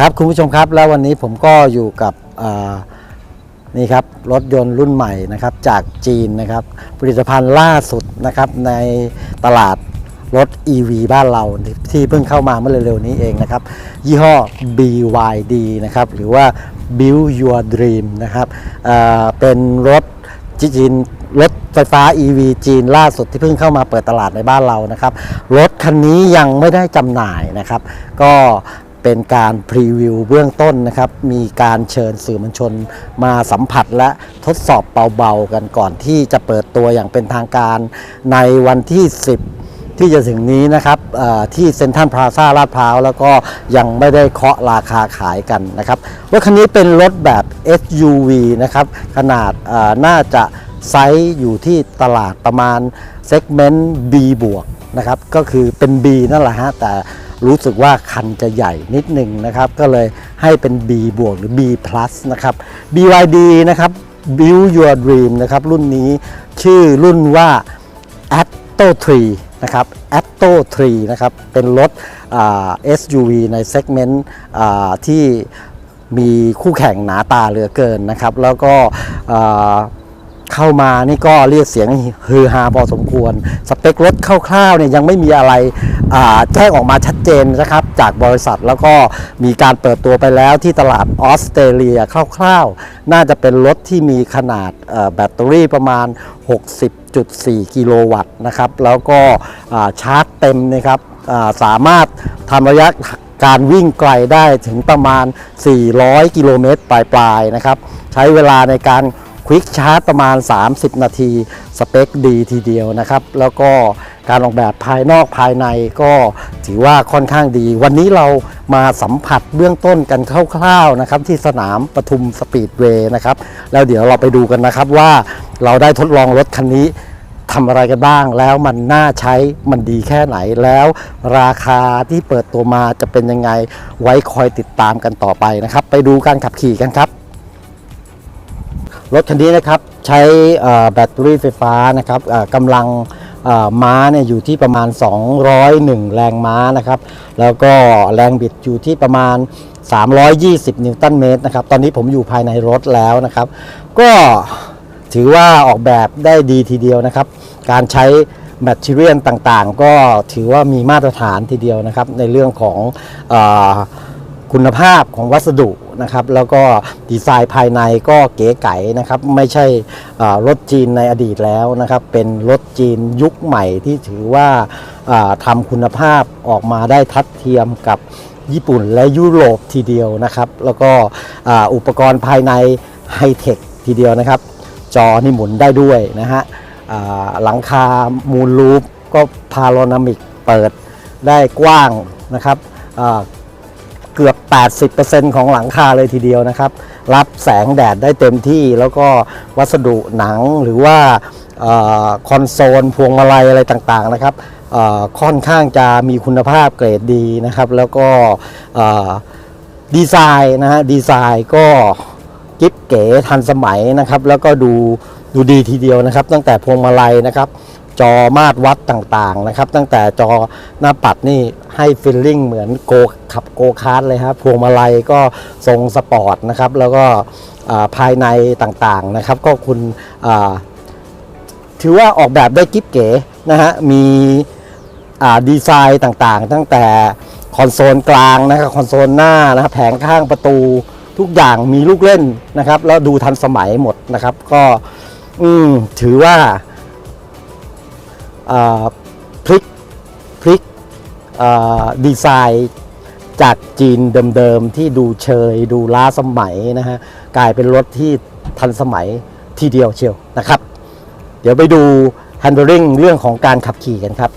ครับคุณผู้ชมครับแล้ววันนี้ผมก็อยู่กับนี่ครับรถยนต์รุ่นใหม่นะครับจากจีนนะครับผลิตภัณฑ์ล่าสุดนะครับในตลาดรถ EV บ้านเราที่เพิ่งเข้ามาเมื่อเร็วๆนี้เองนะครับ ยี่ห้อ BYD นะครับหรือว่า Build Your Dream นะครับอ่าเป็นรถจีนรถไฟฟ้า EV จีนล่าสุดที่เพิ่งเข้ามาเปิดตลาดในบ้านเรานะครับ รถคันนี้ยังไม่ได้จำหน่ายนะครับ ก็ เป็นการพรีวิวเบื้องต้นนะครับ มีการเชิญสื่อมวลชนมาสัมผัสและทดสอบเบาๆกันก่อนที่จะเปิดตัวอย่างเป็นทางการในวันที่ 10ที่จะถึงนี้นะครับที่เซ็นทรัลพลาซาลาดพร้าวแล้วก็ยังไม่ได้เคาะราคาขายกันนะครับรถคันนี้เป็นรถแบบ SUV นะครับขนาดน่าจะไซส์อยู่ที่ตลาดประมาณเซกเมนต์ B บวกนะครับก็คือเป็น B นั่นแหละฮะแต่ รู้สึกว่าคันจะใหญ่นิดหนึ่งนะครับ ก็เลยให้เป็น B บวกหรือ B plus นะครับ BYD นะครับ Build Your Dream นะครับ รุ่นนี้ชื่อรุ่นว่า a t t o 3นะครับ a t t o 3นะครับ เป็นรถอ่า SUV ในเซกเมนต์ที่มีคู่แข่งหนาตาเหลือเกินนะครับ แล้วก็ เข้ามานี่ก็เรียกเสียงฮือฮาพอสมควร สเปครถคร่าวๆเนี่ยยังไม่มีอะไรแจ้งออกมาชัดเจนนะครับจากบริษัทแล้วก็มีการเปิดตัวไปแล้วที่ตลาดออสเตรเลียคร่าวๆ น่าจะเป็นรถที่มีขนาดแบตเตอรี่ประมาณ 60.4 กิโลวัตต์นะครับแล้วก็ชาร์จเต็มนะครับสามารถทำระยะการวิ่งไกลได้ถึงประมาณ 400 กิโลเมตรปลายๆนะครับ ใช้เวลาในการ ควิกชาร์จประมาณ 30 นาที สเปคดีทีเดียวนะครับ แล้วก็การออกแบบภายนอกภายในก็ถือว่าค่อนข้างดี วันนี้เรามาสัมผัสเบื้องต้นกันคร่าวๆนะครับ ที่สนามปทุมสปีดเวย์นะครับ แล้วเดี๋ยวเราไปดูกันนะครับว่าเราได้ทดลองรถคันนี้ทำอะไรกันบ้าง แล้วมันน่าใช้มันดีแค่ไหนแล้ว ราคาที่เปิดตัวมาจะเป็นยังไงไว้คอยติดตามกันต่อไปนะครับ ไปดูการขับขี่กันครับ รถคันนี้นะครับใช้แบตเตอรี่ไฟฟ้านะครับกำลังม้าเนี่ยอยู่ที่ประมาณ 201 แรงม้านะครับ แล้วก็แรงบิดอยู่ที่ประมาณ 320 นิวตันเมตรนะครับ ตอนนี้ผมอยู่ภายในรถแล้วนะครับ ก็ถือว่าออกแบบได้ดีทีเดียวนะครับ การใช้แบตเตอรี่ยนต่างๆ ก็ถือว่ามีมาตรฐานทีเดียวนะครับ ในเรื่องของอ คุณภาพของวัสดุนะครับ แล้วก็ดีไซน์ภายในก็เก๋ไก๋นะครับ ไม่ใช่รถจีนในอดีตแล้วนะครับ เป็นรถจีนยุคใหม่ที่ถือว่าอ่าทำคุณภาพออกมาได้ทัดเทียมกับญี่ปุ่นและยุโรปทีเดียวนะครับ แล้วก็อุปกรณ์ภายในไฮเทคทีเดียวนะครับ จอนี่หมุนได้ด้วยนะฮะหลังคามูลลูปก็พาโรนามิกเปิดได้กว้างนะครับ เกือบ 80%ของหลังคาเลยทีเดียวนะครับ รับแสงแดดได้เต็มที่แล้วก็วัสดุหนังหรือว่าออคอนโซลพวงมาลัยอะไรต่างๆนะครับค่อนข้างจะมีคุณภาพเกรดดีนะครับ แล้วก็ดีไซน์นะฮะดีไซน์ก็กิ๊บเก๋ทันสมัยนะครับ แล้วก็ดูดูดีทีเดียวนะครับ ตั้งแต่พวงมาลัยนะครับ จอมาตรวัดต่างๆนะครับ ตั้งแต่จอหน้าปัดนี่ให้ฟิลลิ่งเหมือนโกขับโกคาร์ดเลยครับพวงมาลัยก็ทรงสปอร์ตนะครับ แล้วก็ภายในต่างๆนะครับ ก็คุณถือว่าออกแบบได้กิ๊บเก๋นะฮะมีดีไซน์ต่างๆ ตั้งแต่คอนโซลกลางนะครับคอนโซลหน้านะครับแผงข้างประตูทุกอย่างมีลูกเล่นนะครับ แล้วดูทันสมัยหมดนะครับ ก็ถือว่า พลิกพลิกดีไซน์จากจีนเดิมๆ ที่ดูเชย ดูล้าสมัยนะฮะกลายเป็นรถที่ทันสมัยทีเดียวเชียวนะครับ เดี๋ยวไปดู handling เรื่องของการขับขี่กันครับ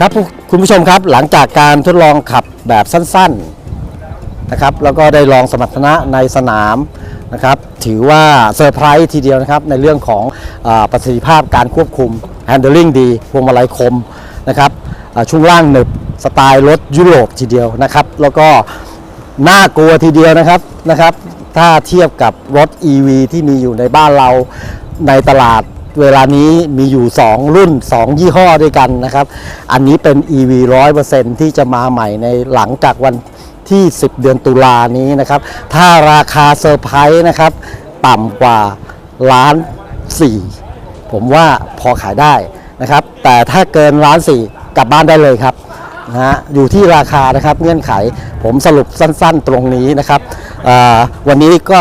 ครับคุณผู้ชมครับหลังจากการทดลองขับแบบสั้นๆนะครับแล้วก็ได้ลองสมรรถนะในสนามนะครับถือว่าเซอร์ไพรส์ทีเดียวนะครับในเรื่องของอประสิทธิภาพการควบคุม Handling ดี พวงมาลัยคมนะครับช่วงล่างหนึบสไตล์รถยุโรปทีเดียวนะครับแล้วก็น่ากลัวทีเดียวนะครับนะครับถ้าเทียบกับรถ EV ที่มีอยู่ในบ้านเราในตลาด เวลานี้มีอยู่ 2 รุ่น 2 ยี่ห้อด้วยกันนะครับ อันนี้เป็น EV 100%ที่จะมาใหม่ในหลังจากวันที่ 10 เดือนตุลานี้นะครับ ถ้าราคาเซอร์ไพรส์นะครับ ต่ำกว่าล้านสี่ผมว่าพอขายได้นะครับ แต่ถ้าเกินล้านสี่กลับบ้านได้เลยครับนะฮะอยู่ที่ราคานะครับเงื่อนไขผมสรุปสั้นๆตรงนี้นะครับวันนี้ก็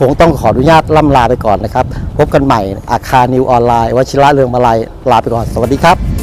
คงต้องขออนุญาตล่ำลาไปก่อนนะครับ พบกันใหม่อาคารนิวออนไลน์วชิระเรืองมาลายลาไปก่อน สวัสดีครับ